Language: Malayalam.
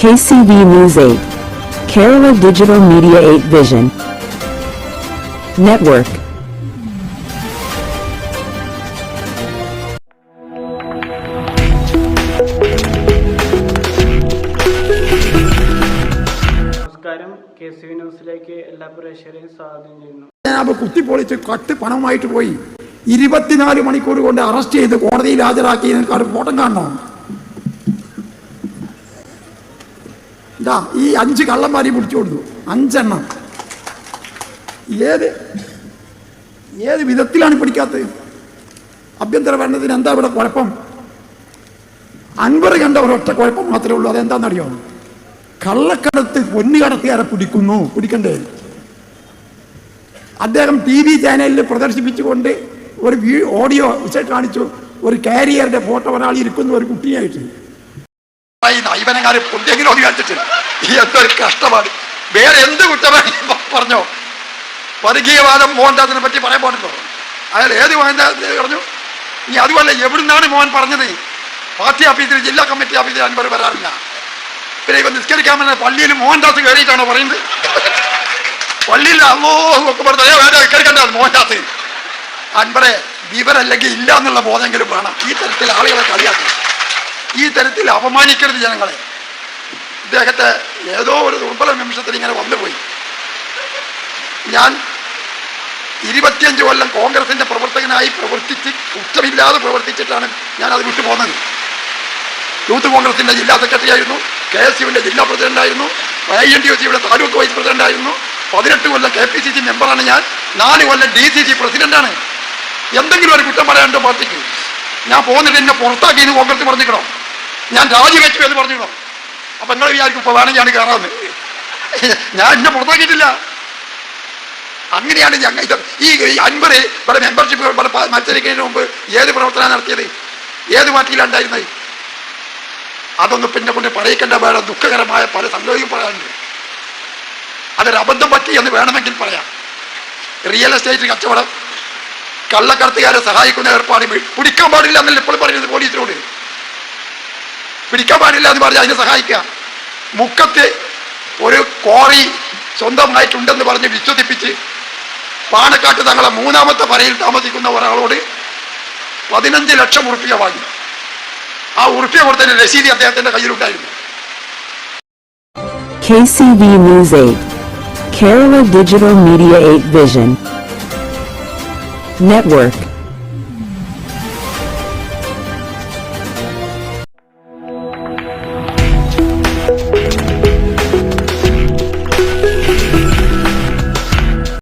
KCV News 8. Kerala Digital Media 8 Vision. Network. നമസ്കാരം കെ സി വി ന്യൂസിലേക്ക് എല്ലാ പ്രേക്ഷകരെയും സ്വാഗതം ചെയ്യുന്നു ജനാബ് കുത്തിപ്പൊളിച്ച് കട്ട് പണമായിട്ട് പോയി ഇരുപത്തിനാല് മണിക്കൂർ കൊണ്ട് അറസ്റ്റ് ചെയ്ത് കോടതിയിൽ ഹാജരാക്കിയതിനേക്കാൾ ഫോട്ടം കാണണോ ഇതാ ഈ അഞ്ച് കള്ളന്മാരി പിടിച്ചു കൊടുത്തു അഞ്ചെണ്ണം. ഏത്? ഏത് വിധത്തിലാണ് പിടിക്കാത്തത്? ആഭ്യന്തര ഭരണത്തിന് എന്താ ഇവിടെ കുഴപ്പം? അൻപത് കണ്ട ഒരൊറ്റ കുഴപ്പം മാത്രമേ ഉള്ളൂ. അതെന്താണെന്നറിയോ? കള്ളക്കടത്ത് പൊന്നു കടത്തുകാരെ പിടിക്കുന്നു. പിടിക്കണ്ടേ? അദ്ദേഹം ടി വി ചാനലിൽ പ്രദർശിപ്പിച്ചുകൊണ്ട് ഒരു ഓഡിയോ കാണിച്ചു. ഒരു കാരിയറിന്റെ ഫോട്ടോ ഒരാൾ ഇരിക്കുന്ന ഒരു കുട്ടിയായിട്ട്. ഇവനെങ്ങാനും പുതിയെങ്കിലും കാണിച്ചിട്ട് ഈ എന്തൊരു കഷ്ടമാണ്. വേറെ എന്ത് കുറ്റമാണ് പറഞ്ഞോ? വർഗീയവാദം മോഹൻദാസിനെ പറ്റി പറയാൻ പാടുണ്ടോ അയാൾ ഏത് മോഹൻദാസ് പറഞ്ഞു? ഇനി അതുപോലെ എവിടുന്നാണ് മോഹൻ പറഞ്ഞത്? പാർട്ടി ഓഫീസിൽ ജില്ലാ കമ്മിറ്റി ഓഫീസിൽ അൻപർ വരാറില്ല. പിന്നെ ഇവ നിസ്കരിക്കാൻ വന്ന പള്ളിയിൽ മോഹൻദാസ് കയറിയിട്ടാണോ പറയുന്നത്? പള്ളിയിൽ അല്ലോ പറഞ്ഞത് വേണ്ട നിസ്കരിക്കണ്ട മോഹൻദാസ്. അൻപറെ വിവരല്ലെങ്കിൽ ഇല്ല എന്നുള്ള ബോധമെങ്കിലും വേണം. ഈ തരത്തിൽ ആളുകളെ കളിയാക്കി. ഈ തരത്തിൽ അപമാനിക്കരുത് ജനങ്ങളെ. ഇദ്ദേഹത്തെ ഏതോ ഒരു ദുർബല നിമിഷത്തിൽ ഇങ്ങനെ വന്നുപോയി. ഞാൻ ഇരുപത്തിയഞ്ച് കൊല്ലം കോൺഗ്രസിന്റെ പ്രവർത്തകനായി പ്രവർത്തിച്ച് കുറ്റമില്ലാതെ പ്രവർത്തിച്ചിട്ടാണ് ഞാൻ അത് വിട്ടുപോകുന്നത് യൂത്ത് കോൺഗ്രസിന്റെ ജില്ലാ സെക്രട്ടറി ആയിരുന്നു കെ എസ് യുവിന്റെ ജില്ലാ പ്രസിഡന്റ് ആയിരുന്നു ഐ എൻ ഡി ഒ സിയുടെ താലൂക്ക് വൈസ് പ്രസിഡന്റ് ആയിരുന്നു പതിനെട്ട് കൊല്ലം കെ പി സി സി മെമ്പറാണ് ഞാൻ നാല് കൊല്ലം ഡി സി സി പ്രസിഡന്റാണ്. എന്തെങ്കിലും ഒരു കുറ്റം പറയാനുണ്ടോ പാർട്ടിക്ക്? ഞാൻ പോകുന്നിട്ട് എന്നെ പുറത്താക്കി എന്ന് കോൺഗ്രസ് പറഞ്ഞിക്കണോ ഞാൻ രാജിവെച്ചു എന്ന് പറഞ്ഞിരുന്നു. അപ്പൊ നിങ്ങൾ വിചാരിക്കും ഇപ്പൊ വേണമെങ്കിൽ ഞാൻ കയറാന്ന് ഞാൻ എന്നെ പുറത്താക്കിയിട്ടില്ല. അങ്ങനെയാണ് ഞങ്ങൾ ഈ അൻപത് ഇവിടെ മെമ്പർഷിപ്പ് ഇവിടെ മത്സരിക്കുന്നതിന് മുമ്പ് ഏത് പ്രവർത്തനം നടത്തിയത്? ഏത് പാർട്ടിയിലാണ് ഉണ്ടായിരുന്നത്? അതൊന്നും പിന്നെ കൊണ്ട് പറയിക്കേണ്ട. വേണം ദുഃഖകരമായ പല സംഗതിയും പറയാനുണ്ട്. അതൊരു അബദ്ധം പറ്റി എന്ന് വേണമെങ്കിൽ പറയാം. റിയൽ എസ്റ്റേറ്റ് കച്ചവടം. കള്ളക്കടത്തുകാരെ സഹായിക്കുന്ന ഏർപ്പാട് പിടിക്കാൻ പാടില്ല എന്നല്ല ഇപ്പോൾ പറയുന്നത് പോലീസിനോട് പിടിക്കാൻ പാടില്ല എന്ന് പറഞ്ഞ് അതിനെ സഹായിക്കുക മുക്കത്ത് ഒരു കോറി സ്വന്തമായിട്ടുണ്ടെന്ന് പറഞ്ഞ് വിശ്വസിപ്പിച്ച് പാണക്കാട്ട് തങ്ങളെ മൂന്നാമത്തെ പറയിൽ താമസിക്കുന്ന ഒരാളോട് പതിനഞ്ച് ലക്ഷം ഉറുപ്പിക വാങ്ങി ആ ഉറുപ്പിക കൊടുത്തതിന്റെ രസീതി അദ്ദേഹത്തിന്റെ കയ്യിലുണ്ടായിരുന്നു KCV News 8. Kerala Digital Media 8 Vision. Network.